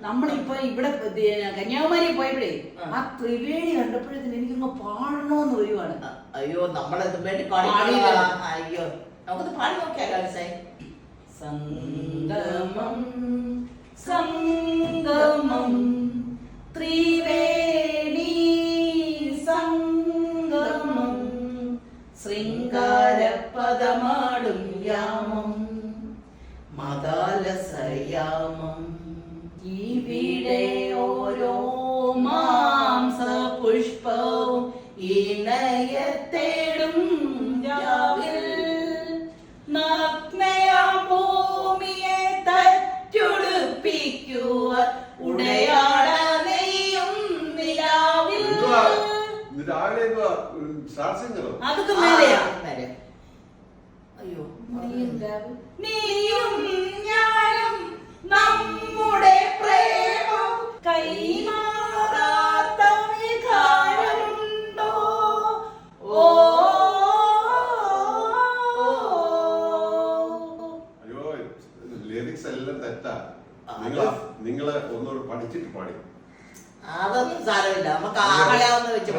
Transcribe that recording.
നമ്മളിപ്പോ ഇവിടെ കന്യാകുമാരി പോയപ്പോഴേ ആ. ത്രിവേണി കണ്ടപ്പോഴത്തേന് എനിക്കങ്ങ് പാടണോന്ന് വരുവാണ് അയ്യോ നമ്മളത് വേണ്ടി പാടി അയ്യോ നമുക്കത് പാടി നോക്കിയാലോ സംഗമം സംഗമം ത്രിവേണി സംഗമം ശൃംഗാരപദമാടും യാമം മതാലസയാമം ഇവിടെ ഇണയത്തേടും രാവിൽ നഗ്നയാം ഭൂമിയെ ഉടയാട നെയ്യും നിലാവിൽ? അതൊക്കെ മേലെയാ. അയ്യോ. നീയും ലിറിക്സ് എല്ലാം തെറ്റാ. നിങ്ങൾ നിങ്ങൾ ഒന്നുകൂടെ പഠിച്ചിട്ട് പാടി. അതൊന്നും സാരമില്ല. നമുക്ക് ആളെയാവുന്ന വെച്ച്